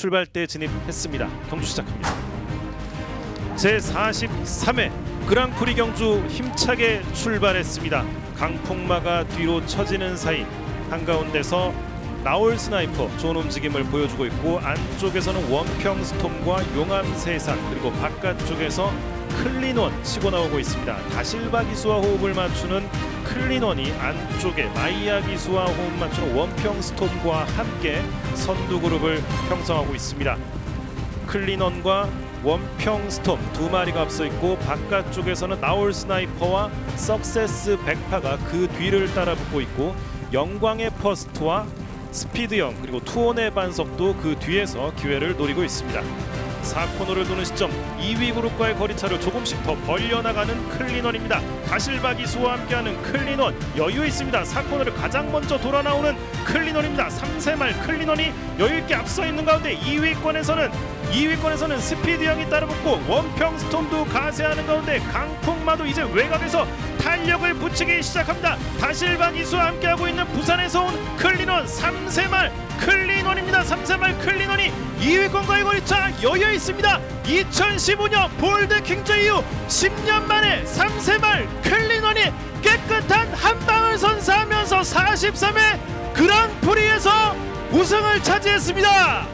출발대 진입했습니다. 경주 시작합니다. 제 43회 그랑프리 경주 힘차게 출발했습니다. 강풍마가 뒤로 처지는 사이 한가운데서 나올 스나이퍼 좋은 움직임을 보여주고 있고 안쪽에서는 원평 스톰과 용암 세산 그리고 바깥쪽에서 클린원 치고 나오고 있습니다. 다실바 기수와 호흡을 맞추는 클린원이 안쪽에 마이야 기수와 호흡 맞추는 원평 스톰과 함께 선두 그룹을 형성하고 있습니다. 클린원과 원평 스톰 두 마리가 앞서 있고 바깥쪽에서는 나올 스나이퍼와 석세스 백파가 그 뒤를 따라붙고 있고 영광의 퍼스트와 스피드형 그리고 투혼의 반석도 그 뒤에서 기회를 노리고 있습니다. 4코너를 도는 시점 2위 그룹과의 거리차를 조금씩 더 벌려나가는 클린원입니다. 가실바 기수와 함께하는 클린원 여유 있습니다. 4코너를 가장 먼저 돌아 나오는 클린원입니다. 3세 말 클린원이 여유 있게 앞서 있는 가운데 2위권에서는 2위권에서는 스피드 형이 따라붙고 원평 스톰도 가세하는 가운데 강풍마도 이제 외곽에서 탄력을 붙이기 시작합니다. 다실바 기수와 함께하고 있는 부산에서 온 클린원 3세말 클린원입니다. 3세말 클린원이 2위권과의 거리차 여유 있습니다. 2015년 볼드 킹즈 이후 10년 만에 3세말 클린원이 깨끗한 한 방을 선사하면서 43회 그랑프리에서 우승을 차지했습니다.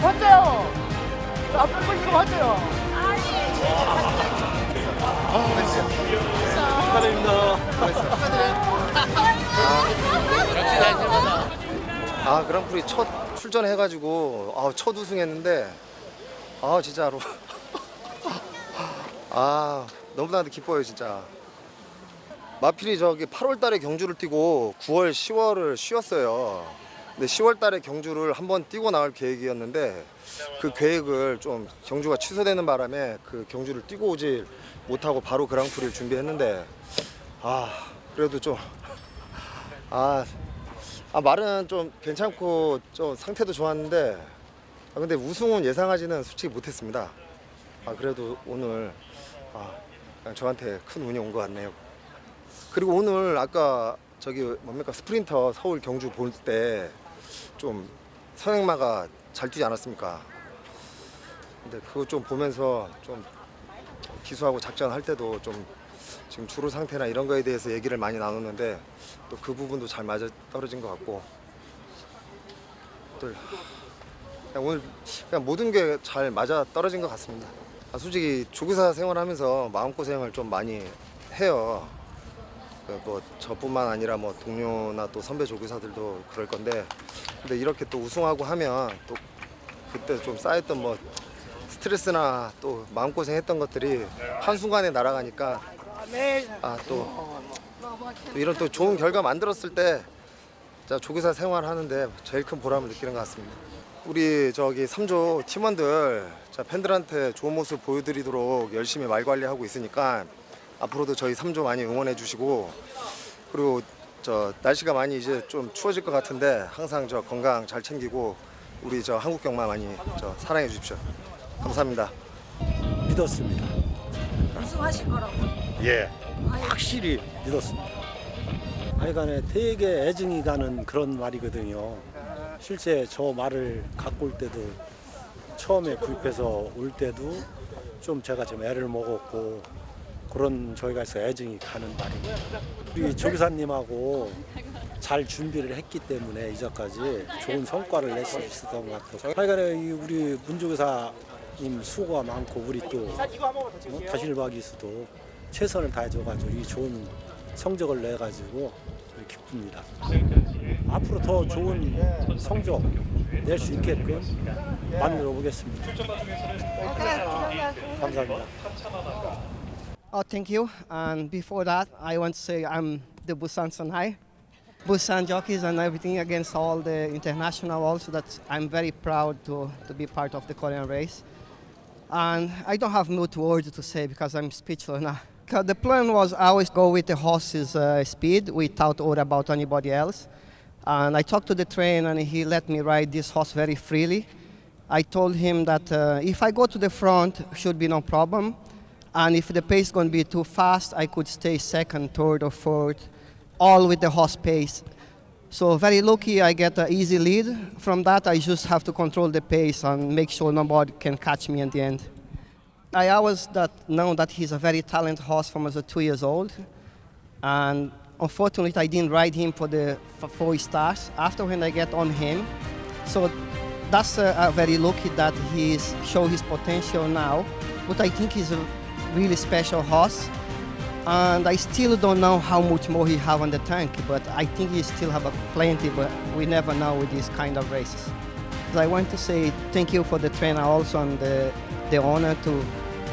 봤어요. 앞에 거 이거 봤어요. 아 그랑프리 첫 출전해가지고 아, 첫 우승했는데 아 진짜로 아 너무나도 기뻐요 진짜 마필이 저기 8월달에 경주를 뛰고 9월 10월을 쉬었어요 근데 10월 달에 경주를 한번 뛰고 나올 계획이었는데 그 계획을 좀 경주가 취소되는 바람에 그 경주를 뛰고 오지 못하고 바로 그랑프리를 준비했는데 아 그래도 좀 아, 아 말은 좀 괜찮고 좀 상태도 좋았는데 아 근데 우승은 예상하지는 솔직히 못했습니다. 아 그래도 오늘 아 저한테 큰 운이 온 것 같네요. 그리고 오늘 아까 저기 뭡니까 스프린터 서울 경주 볼 때 좀 선행마가 잘 뛰지 않았습니까? 근데 그거 좀 보면서 좀 기수하고 작전할 때도 좀 지금 주로 상태나 이런 거에 대해서 얘기를 많이 나눴는데 또 그 부분도 잘 맞아 떨어진 것 같고 또 그냥 오늘 그냥 모든 게 잘 맞아 떨어진 것 같습니다. 아, 솔직히 조교사 생활하면서 마음고생을 좀 많이 해요. 그뭐 저뿐만 아니라 뭐 동료나 또 선배 조교사들도 그럴 건데 근데 이렇게 또 우승하고 하면 또 그때 좀 쌓였던 뭐 스트레스나 또 마음고생 했던 것들이 한순간에 날아가니까 아또 이런 또 좋은 결과 만들었을 때 자, 조교사 생활하는데 제일 큰 보람을 느끼는 것 같습니다. 우리 저기 3조 팀원들 자, 팬들한테 좋은 모습 보여드리도록 열심히 말 관리하고 있으니까 앞으로도 저희 3조 많이 응원해 주시고 그리고 저 날씨가 많이 이제 좀 추워질 것 같은데 항상 저 건강 잘 챙기고 우리 저 한국 경마 많이 저 사랑해 주십시오. 감사합니다. 믿었습니다. 우승하실 거라고. 예. 확실히 믿었습니다. 하여간에 되게 애증이 가는 그런 말이거든요. 실제 저 말을 갖고 올 때도 처음에 구입해서 올 때도 좀 제가 좀 애를 먹었고 그런 저희가 해서 애증이 가는 말입니다. 우리 조교사님하고 잘 준비를 했기 때문에 이제까지 좋은 성과를 낼 수 있었던 것 같아요. 하여간에 이 우리 문조교사님 수고가 많고 우리 또 어, 다실바기수도 최선을 다해줘가지고 이 좋은 성적을 내가지고 기쁩니다. 앞으로 더 좋은 성적 낼 수 있게끔 만들어 보겠습니다. 감사합니다. Oh, thank you. And before that, I want to say I'm the Busan Sanhai. Busan jockeys and everything against all the international also that I'm very proud to, to be part of the Korean race. And I don't have much words to say because I'm speechless now. The plan was I always go with the horse's uh, speed without worry about anybody else. And I talked to the trainer and he let me ride this horse very freely. I told him that uh, if I go to the front, should be no problem. And if the pace is going to be too fast, I could stay second, third, or fourth all with the horse pace. So very lucky I get an easy lead. From that I just have to control the pace and make sure nobody can catch me at the end. I always that know that he's a very talented horse from as a two years old, and unfortunately I didn't ride him for the four stars. After when I get on him, so that's very lucky that he's show his potential now. But I think he's a really special horse, and I still don't know how much more he have on the tank. But I think he still have a plenty. But we never know with these kind of races. I want to say thank you for the trainer also and the, the honor to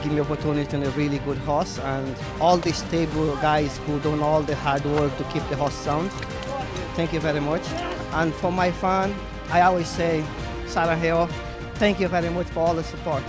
give me opportunity on a really good horse and all the stable guys who done all the hard work to keep the horse sound. Thank you very much. And for my fan, I always say, Sarah Hill, thank you very much for all the support.